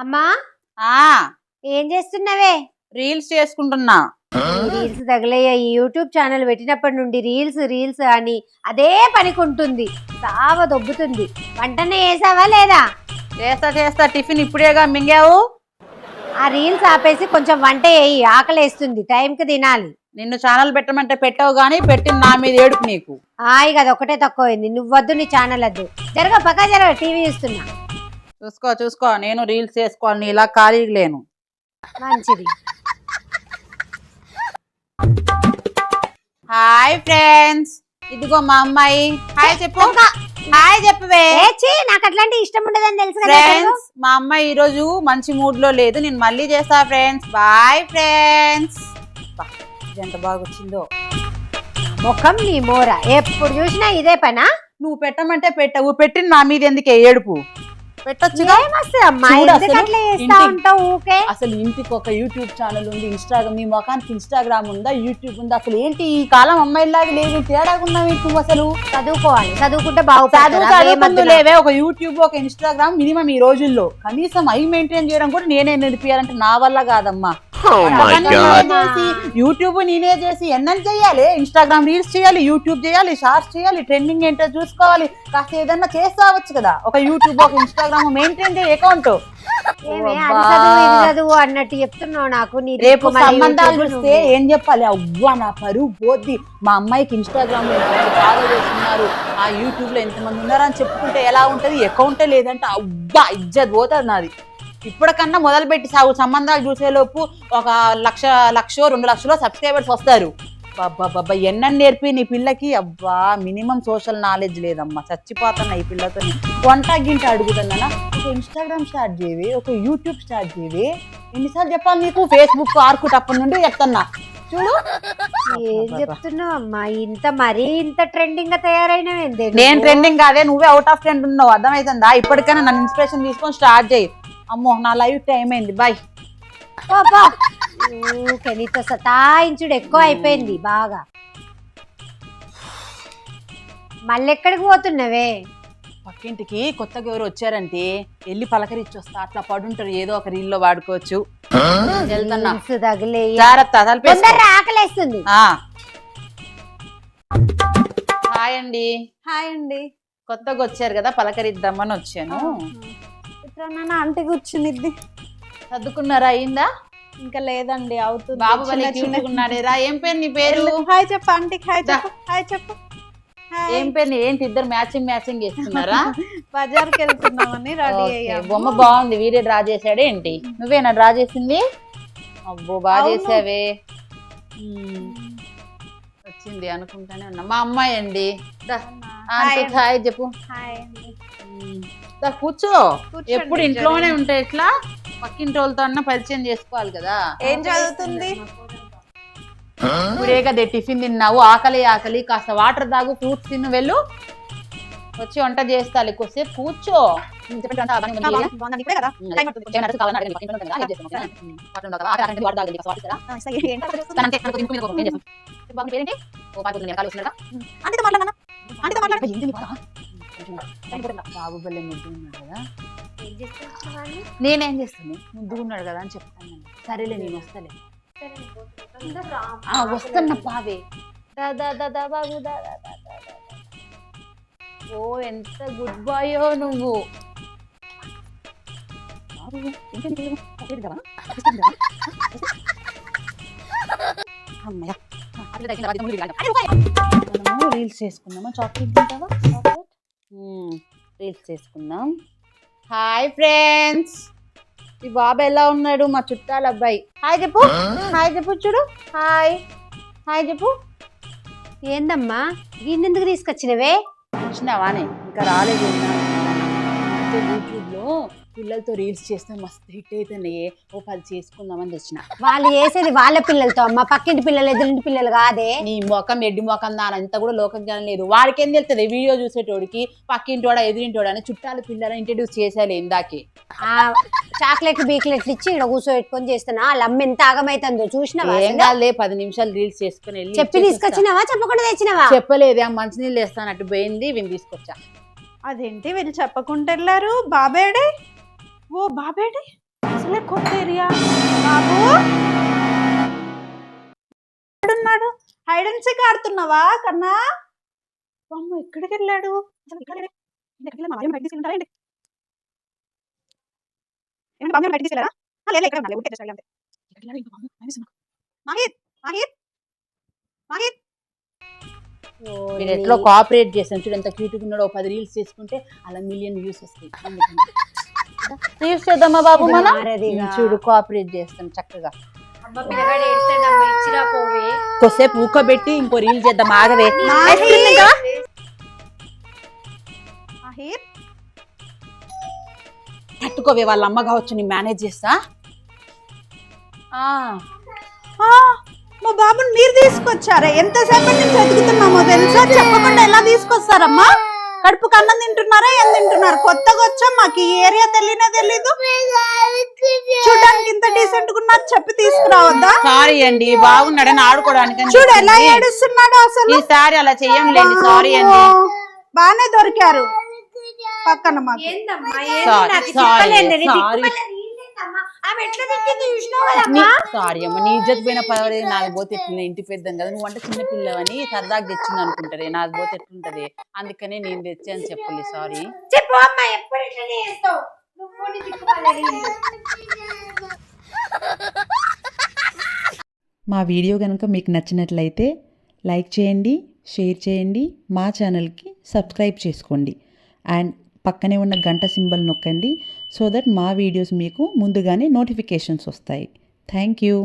అమ్మా ఆ. ఏం చేస్తున్నావే? రీల్స్ చేసుకుంటున్నా. రీల్స్ తగిలయ్యాయి యూట్యూబ్ ఛానల్ పెట్టినప్పటి నుండి రీల్స్ రీల్స్ అని అదే పనికుంటుంది. సావ దొబ్బుతుంది. వంటనే వేసావా లేదా? చేస్తా చేస్తా. టిఫిన్ ఇప్పుడేగా మింగావు? ఆ రీల్స్ ఆపేసి కొంచెం వంట వేయి ఆకలేస్తుంది. టైంకి తినాలి. నిన్ను ఛానల్ పెట్టమంటే పెట్టావు గానీ పెట్టింది నా మీద ఏడుపు నీకు. హాయ్ కదా ఒకటే తక్కువైంది. నువ్వు వద్దు నీ ఛానల్ వద్దు. జరగ పక్క జరగ. టీవీ చూస్తున్నా. చూసుకో చూసుకో నేను రీల్స్ చేసుకోవాలి ఇలా ఖాళీగా లేను. మంచిది. Hi friends. ఇదిగో మా అమ్మాయి. హాయ్ చెప్పు. హాయ్ చెప్పవే. నాకు అట్లాంటి ఇష్టం ఉండదని తెలుసు. ఫ్రెండ్స్ మా అమ్మాయి ఈ రోజు మంచి మూడ్లో లేదు. నేను మళ్ళీ చేస్తా ఫ్రెండ్స్. Bye friends. ఎంత బాగా వచ్చిందో ముఖం నీ మోర. ఎప్పుడు చూసినా ఇదే పనా? నువ్వు పెట్టమంటే పెట్టవు. పెట్టింది నా మీద ఎందుకే ఏడుపు. పెట్టొచ్చుగా? ఏమొస్తుంది అమ్మా? చూడు ఎందుకు అసలు అట్లా చేస్తా ఇంటి- ఉంటావు ఊకే? అసలు ఇంటికి ఒక యూట్యూబ్ ఛానల్ ఉంది ఇన్స్టాగ్రామ్ మీ ముఖానికి ఇన్స్టాగ్రామ్ ఉందా యూట్యూబ్ ఉందా? అసలు ఏంటి ఈ కాలం అమ్మాయిలాగా లేదు ఉన్నావు నువ్వు అసలు? చదువుకోవాలి చదువుకుంటే చదువుకుందు లేవే ఒక యూట్యూబ్ ఒక ఇన్స్టాగ్రామ్ మినిమం ఈ రోజుల్లో. కనీసం అవి మెయింటైన్ చేయడం కూడా నేనే నడిపియాలంటే నా వల్ల కాదమ్మా. Oh my అవన్నీ నేనే. చేసి? యూట్యూబ్ నేనే చేసి ఎన్నని చేయాలి? ఇన్స్టాగ్రామ్ రీల్స్ చేయాలి? యూట్యూబ్ చేయాలి? షార్ట్స్ చేయాలి? ట్రెండింగ్ ఏంటో చూసుకోవాలి? కాస్త ఏదన్నా చేస్తావచ్చు కదా. ఒక యూట్యూబ్ ఒక ఇన్స్టాగ్రామ్ మెయింటైన్ చేయ అకౌంట్ అన్నట్టు చెప్తున్నావు నాకు. నీ రేపు సంబంధాలు చూస్తే. ఏం చెప్పాలి? అవ్వా నా పరువు పోద్ది. మా అమ్మాయికి ఇన్స్టాగ్రామ్లో చేస్తున్నారు? ఆ యూట్యూబ్లో ఎంతమంది ఉన్నారని చెప్పుకుంటే ఎలా ఉంటది? అకౌంటే లేదంటే అవ్వా ఇజ్జత్ పోతుంది నాది. ఇప్పటికన్నా మొదలు పెట్టి సాగు సంబంధాలు చూసేలోపు ఒక లక్ష లక్ష రెండు లక్షలో సబ్స్క్రైబర్స్ వస్తారు. బాబా బాబా ఎన్నని నేర్పి నీ పిల్లకి అబ్బా మినిమం సోషల్ నాలెడ్జ్ లేదమ్మా. చచ్చిపోతున్నా ఈ పిల్లతో వంట గింట అడుగుతున్నా ఒక ఇన్స్టాగ్రామ్ స్టార్ట్ చేయవి ఒక యూట్యూబ్ స్టార్ట్ చేయవి ఎన్నిసార్లు చెప్పాలి నీకు? ఫేస్బుక్ ఆర్కుట్ అప్పటి నుండి చెప్తున్నా. చూడు. ఏం చెప్తున్నావు అమ్మా? ఇంత మరీ ఇంత ట్రెండింగ్గా తయారైనవేంది నేను ట్రెండింగ్ కాదే నువ్వే అవుట్ ఆఫ్ ట్రెండ్ ఉన్నావు. అర్థమవుతుందా ఇప్పటికైనా నన్ను ఇన్స్పిరేషన్ తీసుకొని స్టార్ట్ చేయి. అమ్మో నా లైఫ్ టైం అయింది. బాయ్. నీతో సతాయించుడు ఎక్కువ అయిపోయింది బాగా. మళ్ళీ ఎక్కడికి పోతున్నావే? పక్కింటికి కొత్తగా ఎవరు వచ్చారంటే వెళ్ళి పలకరించి వస్తా అట్లా పడుంటారు ఏదో ఒక రీల్లో వాడుకోవచ్చు. వెళ్తున్నా. రీల్స్ తగిలే. జాగ్రత్త తలపేసుకో. తొందరగా ఆకలేస్తుంది. ఆ. హాయ్ అండి. హాయ్ అండి. కొత్తగా వచ్చారు కదా పలకరిద్దామని వచ్చాను. నాన్న ఆంటీ కూర్చునిద్ది. సర్దుకున్నారా? అయిందా? ఇంకా లేదండి అవుతుంది. బాబు చిన్న వాళ్ళ చిన్న- క్యూట్గా ఉన్నాడేరా ఏం పేరు నీ పేరు? హాయ్ చెప్పు ఆంటీకి హాయ్. చెప్పు హాయ్ చెప్పు. ఏం పేరు ఏంటి ఇద్దరు మ్యాచింగ్ మ్యాచింగ్ చేస్తున్నారా? బజార్కి వెళ్తున్నామని రెడీ అయ్యాము. బొమ్మ బాగుంది. వీడే డ్రా చేశాడే ఏంటి? నువ్వేనా డ్రా చేసింది? అబ్బో బాగా. చేసావే. వచ్చింది అనుకుంటానే ఉన్నా. మా అమ్మాయి అండి. హాయ్. చెప్పు. హాయ్ కూర్చో. ఎప్పుడు ఇంట్లోనే. ఉంటే ఎట్లా? పక్కింటి వాళ్ళతో అన్న పరిచయం చేసుకోవాలి కదా. ఏం చదువుతుంది? ఇప్పుడే కదా టిఫిన్ తిన్నావు ఆకలి ఆకలి కాస్త వాటర్ తాగు ఫ్రూట్స్ తిను వెళ్ళు. వచ్చి వంట చేస్తాలి కొద్దిసేపు కూర్చో. ఉమ్, బాబు ఉన్నాడు కదా? నేనేం చేస్తాను? ముద్దుగా ఉన్నాడు కదా అని చెప్తాను. సరేలే నేను వస్తాలే. వస్తున్నా దా బాబు. ఓ ఎంత గుడ్ బాయో నువ్వు? అమ్మయ్య. రీల్స్ చేసుకుందామా? చాక్లెట్ తింటావా? రీల్స్ చేసుకుందాం. Hi friends! ఈ బాబు ఎలా ఉన్నాడు? మా చుట్టాల అబ్బాయి. హాయ్ చెప్పు. హాయ్ చెప్పు చూడు. హాయ్. హాయ్ చెప్పు. ఏందమ్మా? గిన్నెందుకు తీసుకొచ్చినవే? వచ్చినావానే? ఇంకా రాలేదు. పిల్లలతో రీల్స్ చేస్తే మస్తు హిట్ అవుతున్నాయి ఓ పది చేసుకుందామని తెచ్చిన. వాళ్ళు చేసేది వాళ్ళ పిల్లలతో అమ్మ పక్కింటి పిల్లలు ఎదురింటి పిల్లలు కాదే. నీ మొఖం ఎడ్డి మొఖం దాని అంతా కూడా లోక జ్ఞానం లేదు. వాడికి ఏం తెలుస్తుంది? వీడియో చూసేటోడికి పక్కింటోడా ఎదురింటోడా అని చుట్టాల పిల్లలని ఇంట్రడ్యూస్ చేసేయాలి ఇందాకే. ఆ చాక్లెట్లు బీక్లెట్లు ఇచ్చి ఇక్కడ కూర్చోబెట్టుకొని చేస్తున్నా. వాళ్ళ అమ్మ ఎంత ఆగమైతుందో చూసినావా ఏం? కాదులే పది నిమిషాలు రీల్స్ చేసుకుని వెళ్ళి చెప్పి. తీసుకొచ్చినావా? చెప్పకుండా తెచ్చినావా? చెప్పలేదే ఆ మంచినీళ్ళు వేస్తానట్టు పోయింది విని తీసుకొచ్చా. అదేంటి వీళ్ళు చెప్పకుండా వెళ్ళారు బాబేడే? ఓ బాబేడే అసలే కొత్త ఏరియా బాబు ఎక్కడున్నాడు హైడ్ అండ్ సీక్ ఆడుతున్నావా కన్నా? అమ్మ ఎక్కడికి వెళ్ళాడు? అసలు ఎట్లా కోఆపరేట్ చేసాను చూడు ఎంత క్యూట్గా ఉన్నాడో ఒక పది రీల్స్ చేసుకుంటే అలా మిలియన్ వ్యూస్ వస్తాయి. రీల్స్ చేద్దామా బాబు మనం. చూడు కోఆపరేట్ చేస్తాం చక్కగా. అమ్మ పిల్లగాడు ఏడుస్తాడమ్మ ఇచ్చిరా పోవే. కొద్దిసేపు ఊకబెట్టి ఇంకో రీల్ చేద్దాం ఆగవే. తట్టుకోవే వాళ్ళ అమ్మ కావచ్చు నేను మేనేజ్ చేస్తా. ఆ, ఆ, మా బాబుని మీరు తీసుకొచ్చారా. ఎంతసేపటి నుంచి వెతుకుతున్నామో తెలుసా? చెప్పకుండా ఎలా తీసుకొస్తారమ్మా? కడుపుకి అన్నం తింటున్నారా? ఏం తింటున్నారు? కొత్తగా వచ్చాం. మాకు ఈ ఏరియా తెలియనే తెలీదు. చూడడానికి ఇంత డీసెంట్ ఉన్నారు చెప్పి తీసుకురావద్దా? సారీ అండి బాగున్నాడని ఆడుకోవడానికి చూడు ఎలా. ఏడుస్తున్నాడు అసలు. ఈసారి అలా చెయ్యంలేండి సారీ అండి. బానే దొరికారు. పక్కన మాకు. ఏందమ్మా నాకు సారీ అమ్మ నీ ఇజ్జత్ పోయిన పర్వాలేదు నాది పోతే ఎట్లా ఇంటి పెద్దాం కదా నువ్వు అంటే చిన్న పిల్లవని సరదాగా తెచ్చింది అనుకుంటారే. నాది పోతే ఎట్లుంటది? అందుకనే నేను తెచ్చాను చెప్పలే సారీ. చెప్పు అమ్మా ఎప్పుడు ఇట్లనే చేస్తావు. మా వీడియో కనుక మీకు నచ్చినట్లయితే లైక్ చేయండి షేర్ చేయండి మా ఛానల్కి సబ్స్క్రైబ్ చేసుకోండి. అండ్ పక్కనే ఉన్న గంట సింబల్ నొక్కండి. సో దట్ మా వీడియోస్ మీకు ముందుగానే నోటిఫికేషన్స్ వస్తాయి. Thank you.